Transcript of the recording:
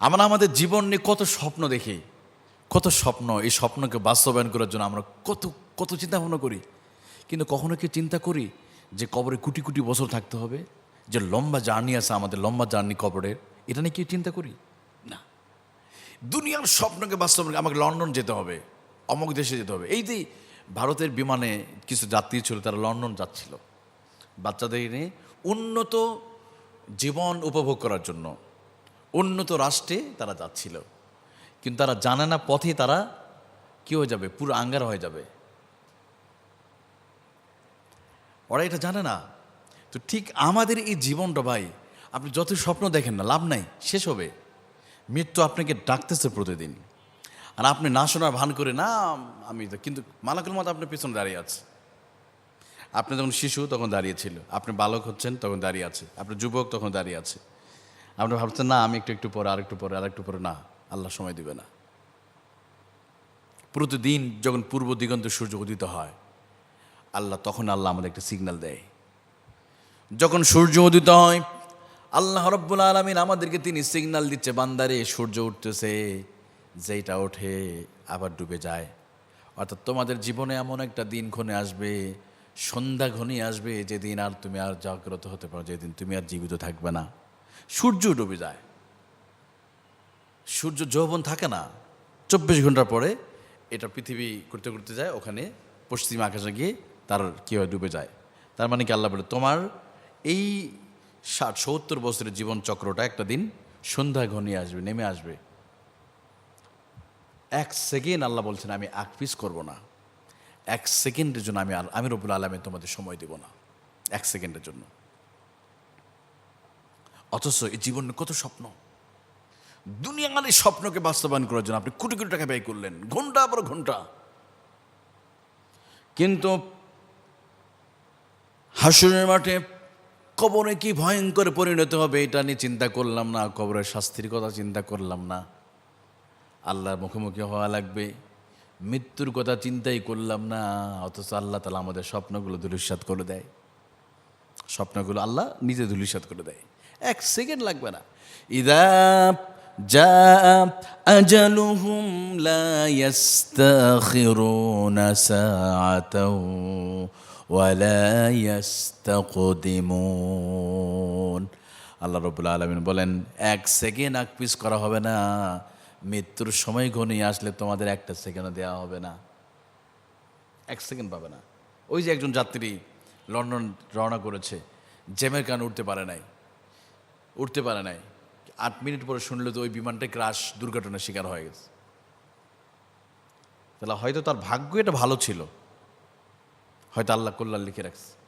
আমরা আমাদের জীবন নিয়ে কত স্বপ্ন দেখি, কত স্বপ্ন, এই স্বপ্নকে বাস্তবায়ন করার জন্য আমরা কত কত চিন্তা ভাবনা করি। কিন্তু কখনো কি চিন্তা করি যে কবরে কোটি কোটি বছর থাকতে হবে, যে লম্বা জার্নি আছে আমাদের, লম্বা জার্নি কবরের, এটা নিয়ে কি চিন্তা করি? না। দুনিয়ার স্বপ্নকে বাস্তবায়ন আমাকে লন্ডন যেতে হবে, অমুক দেশে যেতে হবে। এই যে ভারতের বিমানে কিছু যাত্রী ছিল, তারা লন্ডন যাচ্ছিল। বাচ্চাদের নিয়ে উন্নত জীবন উপভোগ করার জন্য। উন্নত রাষ্ট্রে তারা যাচ্ছিল। কিন্তু তারা জানে না পথে তারা কি হয়ে যাবে, পুরো আঙ্গার হয়ে যাবে। ওরা এটা জানে না। তো ঠিক আমাদের এই জীবনটা ভাই, আপনি যত স্বপ্ন দেখেন না, লাভ নাই, শেষ হবে। মৃত্যু আপনাকে ডাকতেছে প্রতিদিন। আর আপনি না শোনার ভান করে, না, আমি কিন্তু মালাকুল মত আপনার পিছনে দাঁড়িয়ে আছে। আপনি যখন শিশু তখন দাঁড়িয়ে ছিল। আপনি বালক হচ্ছেন তখন দাঁড়িয়ে আছে। আপনি যুবক তখন দাঁড়িয়ে আছে। আপনি ভাবছেন, না, আমি একটু একটু পরে, আরেকটু পরে আরেকটু পরে। না, আল্লাহ সময় দিবে না। প্রতিদিন যখন পূর্ব দিগন্ত সূর্য উদিত হয়, আল্লাহ তখন আল্লাহ আমাদের একটা সিগন্যাল দেয়। যখন সূর্য উদিত হয়, আল্লাহ রব্বুল আলমিন আমাদেরকে তিনি সিগন্যাল দিচ্ছে বান্দারে সূর্য উঠতেছে। যেইটা ওঠে, আবার ডুবে যায়। অর্থাৎ তোমাদের জীবনে এমন একটা দিন ক্ষণে আসবে, সন্ধ্যা ঘনিয়ে আসবে, যেদিন আর তুমি আর জাগ্রত হতে পারো, যেদিন তুমি আর জীবিত থাকবে না। সূর্য ডুবে যায়। সূর্য যৌবন থাকে না। চব্বিশ ঘণ্টা পরে এটা পৃথিবী করতে করতে যায়, ওখানে পশ্চিম আকাশে গিয়ে তার কী হয়, ডুবে যায়। তার মানে কি আল্লাহ বলে, তোমার এই ষাট, সত্তর বছরের জীবন চক্রটা একটা দিন সন্ধ্যা ঘনিয়ে আসবে, নেমে আসবে। এক সেকেন্ড আল্লাহ বলছেন, আমি এক পিস করব না। এক সেকেন্ডের জন্য আমি আমি রবুল আলমে তোমাদের সময় দেব না। এক সেকেন্ডের জন্য। অথচ এই জীবনে কত স্বপ্ন। দুনিয়ার এই স্বপ্নকে বাস্তবায়ন করার জন্য আপনি কোটি কোটি টাকা ব্যয় করলেন, ঘণ্টা পর ঘণ্টা। কিন্তু হাসুরের মাঠে কবরে কি ভয়ঙ্কর পরিণত হবে এটা নিয়ে চিন্তা করলাম না, কবরের শাস্তির কথা চিন্তা করলাম না। আল্লাহর মুখোমুখি হওয়া লাগবে, মৃত্যুর কথা চিন্তাই করলাম না, অথচ আল্লাহ তালা আমাদের স্বপ্নগুলো দুলিশ্বাত করে দেয়। স্বপ্নগুলো আল্লাহ নিজে ধুলিসাত করে দেয়। এক সেকেন্ড লাগবে না। ইদা যা আজালুহুম লা ইয়াস্তাখিরুনা সাআতাও ওয়ালা ইয়াস্তাকদিমুন। আল্লাহ রবুল আলমিন বলেন, এক সেকেন্ড এক পিস করা হবে না। মৃত্যুর সময় ঘনিয়ে আসলে তোমাদের একটা সেকেন্ডও দেওয়া হবে না। এক সেকেন্ড পাবে না। ওই যে একজন যাত্রী লন্ডন রওনা করেছে জ্যামের কান উঠতে পারে নাই। উঠতে পারে নাই। আট মিনিট পরে শুনলে তো ওই বিমানটা ক্রাশ, দুর্ঘটনার শিকার হয়ে গেছে। তাহলে হয়তো তার ভাগ্য এটা ভালো ছিল। হয়তো আল্লাহ কল্যাণ লিখে রাখছে।